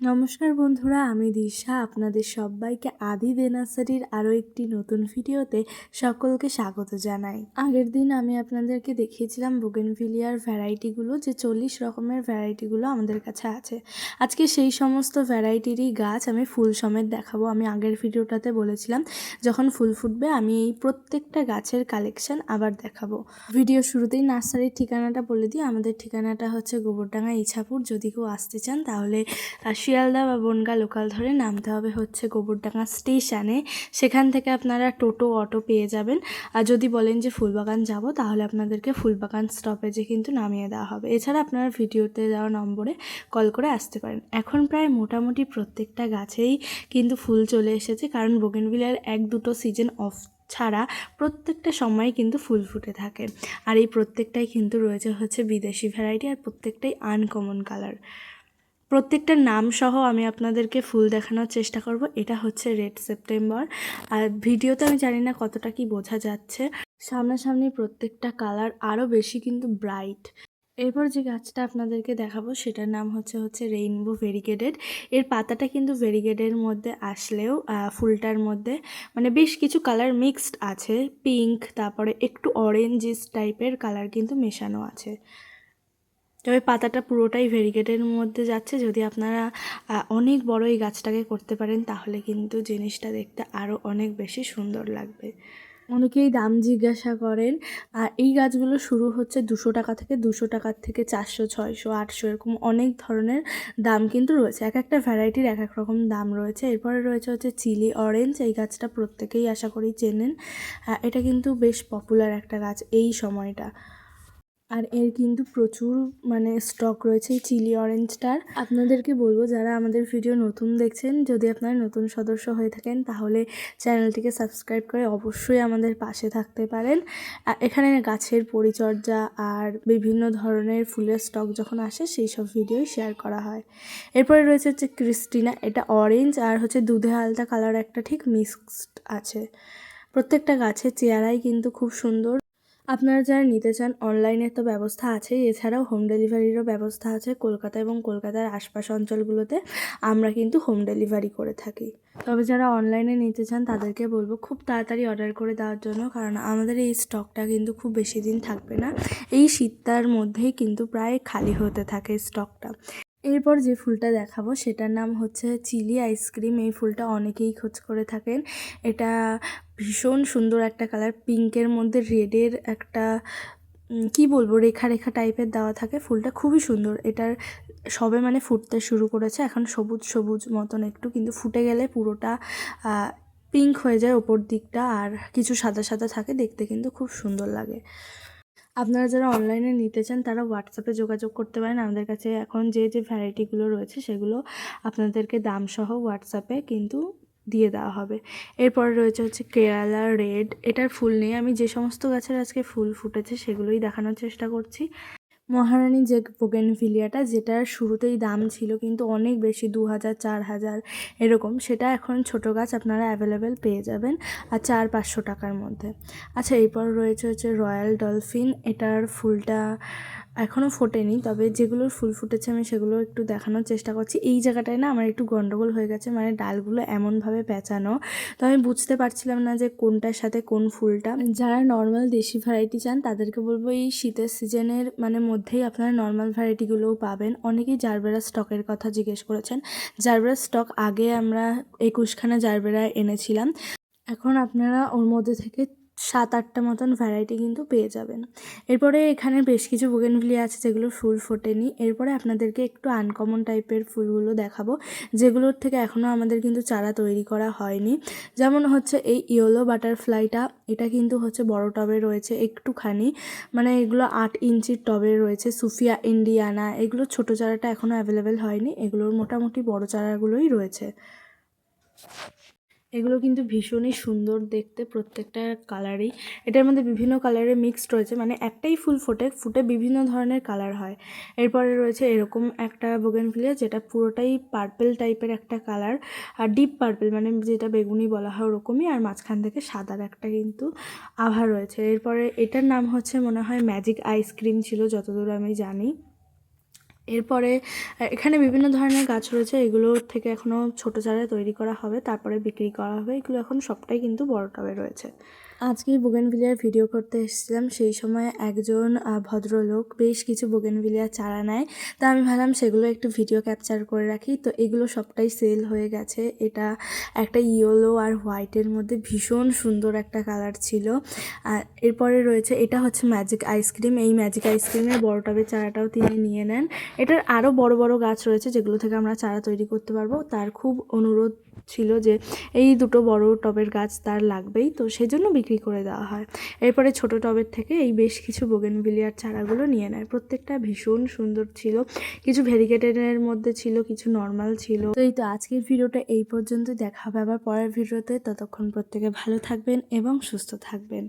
নমস্কার বন্ধুরা, আমি দিশা। আপনাদের সবাইকে আদি বেনার্সারির আরও একটি নতুন ভিডিওতে সকলকে স্বাগত জানাই। আগের দিন আমি আপনাদেরকে দেখিয়েছিলাম বোগেনভিলিয়ার ভ্যারাইটিগুলো যে চল্লিশ রকমের ভ্যারাইটিগুলো আমাদের কাছে আছে। আজকে সেই সমস্ত ভ্যারাইটিরই গাছ আমি ফুল সমেত দেখাবো। আমি আগের ভিডিওটাতে বলেছিলাম, যখন ফুল ফুটবে আমি এই প্রত্যেকটা গাছের কালেকশন আবার দেখাবো। ভিডিও শুরুতেই নার্সারির ঠিকানাটা বলে দিই। আমাদের ঠিকানাটা হচ্ছে গোবরডাঙ্গা ইছাপুর। যদি কেউ আসতে চান তাহলে শিয়ালদা বা বনগা লোকাল ধরে নামতে হবে হচ্ছে গোবরডাঙ্গা স্টেশনে সেখান থেকে আপনারা টোটো, অটো পেয়ে যাবেন। আর যদি বলেন যে ফুলবাগান যাব, তাহলে আপনাদেরকে ফুলবাগান স্টপেজে কিন্তু নামিয়ে দেওয়া হবে। এছাড়া আপনারা ভিডিওতে দেওয়া নম্বরে কল করে আসতে পারেন। এখন প্রায় মোটামুটি প্রত্যেকটা গাছেই কিন্তু ফুল চলে এসেছে, কারণ বোগেনভিলিয়ার এক দুটো সিজন অফ ছাড়া প্রত্যেকটা সময় কিন্তু ফুল ফুটে থাকে। আর এই প্রত্যেকটাই কিন্তু রয়েছে হচ্ছে বিদেশি ভ্যারাইটি আর প্রত্যেকটাই আনকমন কালার প্রত্যেকটার নাম সহ আমি আপনাদেরকে ফুল দেখানোর চেষ্টা করব। এটা হচ্ছে রেড সেপ্টেম্বর। আর ভিডিওতে আমি জানি না কতটা কি বোঝা যাচ্ছে। সামনাসামনি প্রত্যেকটা কালার আরও বেশি কিন্তু ব্রাইট। এরপর যে গাছটা আপনাদেরকে দেখাবো, সেটার নাম হচ্ছে হচ্ছে রেইনবো ভেরিগেটেড এর পাতাটা কিন্তু ভেরিগেটের মধ্যে আসলেও ফুলটার মধ্যে। মানে বেশ কিছু কালার মিক্সড আছে। পিঙ্ক, তারপরে একটু অরেঞ্জিস টাইপের কালার কিন্তু মেশানো আছে। তবে পাতাটা পুরোটাই ভেরিগেটের মধ্যে যাচ্ছে। যদি আপনারা অনেক বড় এই গাছটাকে করতে পারেন, তাহলে কিন্তু জিনিসটা দেখতে আরও অনেক বেশি সুন্দর লাগবে। অনেকেই দাম জিজ্ঞাসা করেন আর এই গাছগুলো শুরু হচ্ছে দুশো টাকা থেকে দুশো টাকার থেকে চারশো, ছয়শো, আটশো, এরকম অনেক ধরনের দাম কিন্তু রয়েছে। এক একটা ভ্যারাইটির এক এক রকম দাম রয়েছে। এরপরে রয়েছে হচ্ছে চিলি অরেঞ্জ এই গাছটা প্রত্যেকেই আশা করি চেনেন। এটা কিন্তু বেশ পপুলার একটা গাছ এই সময়টা। আর এর কিন্তু প্রচুর মানে স্টক রয়েছে চিলি অরেঞ্জটার আপনাদেরকে বলব, যারা আমাদের ভিডিও নতুন দেখছেন, যদি আপনারা নতুন সদস্য হয়ে থাকেন, তাহলে চ্যানেলটিকে সাবস্ক্রাইব করে অবশ্যই আমাদের পাশে থাকতে পারেন। এখানে গাছের পরিচর্যা আর বিভিন্ন ধরনের ফুলের স্টক যখন আসে, সেই সব ভিডিও শেয়ার করা হয়। এরপরে রয়েছে হচ্ছে ক্রিস্টিনা এটা অরেঞ্জ আর হচ্ছে দুধে আলতা কালার একটা ঠিক মিক্সড আছে। প্রত্যেকটা গাছের চেয়ারাই কিন্তু খুব সুন্দর। আপনারা যারা নিতে চান অনলাইনের তো ব্যবস্থা আছেই। এছাড়াও হোম ডেলিভারিরও ব্যবস্থা আছে কলকাতা এবং কলকাতার আশপাশ অঞ্চলগুলোতে। আমরা কিন্তু হোম ডেলিভারি করে থাকি। তবে যারা অনলাইনে নিতে চান, তাদেরকে বলব খুব তাড়াতাড়ি অর্ডার করে দেওয়ার জন্য, কারণ আমাদের এই স্টকটা কিন্তু খুব বেশি দিন থাকবে না। এই শীতটার মধ্যেই কিন্তু প্রায় খালি হতে থাকে স্টকটা এরপর যে ফুলটা দেখাবো, সেটার নাম হচ্ছে চিলি আইসক্রিম এই ফুলটা অনেকেই খোঁজ করে থাকেন। এটা ভীষণ সুন্দর একটা কালার। পিঙ্কের মধ্যে রেডের একটা কি বলব, রেখা রেখা টাইপের দেওয়া থাকে। ফুলটা খুবই সুন্দর। এটার সবে মানে ফুটতে শুরু করেছে। এখন সবুজ সবুজ মতন একটু, কিন্তু ফুটে গেলে পুরোটা পিঙ্ক হয়ে যায় ওপর দিকটা আর কিছু সাদা সাদা থাকে। দেখতে কিন্তু খুব সুন্দর লাগে। আপনারা যারা অনলাইনে নিতে চান, তারা হোয়াটসঅ্যাপে যোগাযোগ করতে পারেন। আমাদের কাছে এখন যে যে ভ্যারাইটিগুলো রয়েছে, সেগুলো আপনাদেরকে দাম সহ হোয়াটসঅ্যাপে কিন্তু দিয়ে দেওয়া হবে। এরপর রয়েছে হচ্ছে কেরালা রেড। এটার ফুল নিয়ে আমি যে সমস্ত গাছের আজকে ফুল ফুটেছে সেগুলোই দেখানোর চেষ্টা করছি। মহারানী যে বোগেনভিলিয়াটা যেটার শুরুতেই দাম ছিল কিন্তু অনেক বেশি, দু হাজার, চার হাজার এরকম, সেটা এখন ছোট গাছ আপনারা অ্যাভেলেবেল পেয়ে যাবেন আর চার, পাঁচশো টাকার মধ্যে। আচ্ছা এরপর রয়েছে হচ্ছে রয়্যাল ডলফিন, এটার ফুলটা এখনও ফোটেনি, তবে যেগুলোর ফুল ফুটেছে আমি সেগুলো একটু দেখানোর চেষ্টা করছি। এই জায়গাটায় না আমার একটু গন্ডগোল হয়ে গেছে মানে ডালগুলো এমনভাবে পেঁচানো, তো আমি বুঝতে পারছিলাম না যে কোনটার সাথে কোন ফুলটা। যারা নর্মাল দেশি ভ্যারাইটি চান তাদেরকে বলব এই শীতের সিজনের মানে মধ্যেই আপনারা নর্মাল ভ্যারাইটিগুলোও পাবেন। অনেকেই জারবেরা স্টকের কথা জিজ্ঞেস করেছেন। জারবেরা স্টক আগে আমরা একুশখানা জারবেরা এনেছিলাম। এখন আপনারা ওর মধ্যে থেকে সাত আটটা মতন ভ্যারাইটি কিন্তু পেয়ে যাবেন। এরপরে এখানে বেশ কিছু বোগেনভিলিয়া আছে যেগুলো ফুল ফোটেনি। এরপরে আপনাদেরকে একটু আনকমন টাইপের ফুলগুলো দেখাবো, যেগুলোর থেকে এখনও আমাদের কিন্তু চারা তৈরি করা হয়নি। যেমন হচ্ছে এই ইয়েলো বাটারফ্লাইটা এটা কিন্তু হচ্ছে বড় টবে রয়েছে একটুখানি। মানে এগুলো আট ইঞ্চির টবে রয়েছে, সুফিয়া, ইন্ডিয়ানা, এগুলো ছোটো চারাটা এখনও অ্যাভেলেবেল হয়নি। এগুলোর মোটামুটি বড় চারাগুলোই রয়েছে। এগুলো কিন্তু ভীষণই সুন্দর দেখতে প্রত্যেকটা কালারই। এটার মধ্যে বিভিন্ন কালারের মিক্সড রয়েছে মানে একটাই ফুল ফোটে, ফুটে বিভিন্ন ধরনের কালার হয়। এরপরে রয়েছে এরকম একটা বোগেনভিলিয়া যেটা পুরোটাই পার্পেল টাইপের একটা কালার, আর ডিপ পার্পেল মানে যেটা বেগুনি বলা হয় ওরকমই, আর মাঝখান থেকে সাদার একটা কিন্তু আভা রয়েছে। এরপরে এটার নাম হচ্ছে মনে হয় ম্যাজিক আইসক্রিম ছিল, যতদূর আমি জানি। এরপরে এখানে বিভিন্ন ধরনের গাছ রয়েছে এগুলোর থেকে এখনও ছোটো চারা তৈরি করা হবে, তারপরে বিক্রি করা হবে, এগুলো এখন সবটাই কিন্তু বড় টবে রয়েছে। আজকেই বোগেনভিলিয়ার ভিডিও করতে এসেছিলাম। সেই সময় একজন ভদ্রলোক বেশ কিছু বোগেনভিলিয়ার চারা নেয়। তা আমি ভাবলাম সেগুলো একটু ভিডিও ক্যাপচার করে রাখি। তো এগুলো সবটাই সেল হয়ে গেছে। এটা একটা ইয়েলো আর হোয়াইটের মধ্যে ভীষণ সুন্দর একটা কালার ছিল। আর এরপরে রয়েছে, এটা হচ্ছে ম্যাজিক আইসক্রিম। এই ম্যাজিক আইসক্রিমের বড় টবের চারাটাও তিনি নিয়ে নেন। এটার আরও বড় বড় গাছ রয়েছে যেগুলো থেকে আমরা চারা তৈরি করতে পারব। তার খুব অনুরোধ ছিল যে এই দুটো বড় টবের গাছ তার লাগবেই। তো সেজন্য বিক্রি করে দেওয়া হয়। এরপরে ছোট টবের থেকে এই বেশ কিছু বোগেনভিলিয়ার চারাগুলো নিয়ে নেয়। প্রত্যেকটা ভীষণ সুন্দর ছিল। কিছু ভেরিগেটেডের মধ্যে ছিল, কিছু নর্মাল ছিল। তো এই তো আজকের ভিডিওটা এই পর্যন্ত দেখা হবে আবার পরের ভিডিওতে। ততক্ষণ প্রত্যেকে ভালো থাকবেন এবং সুস্থ থাকবেন।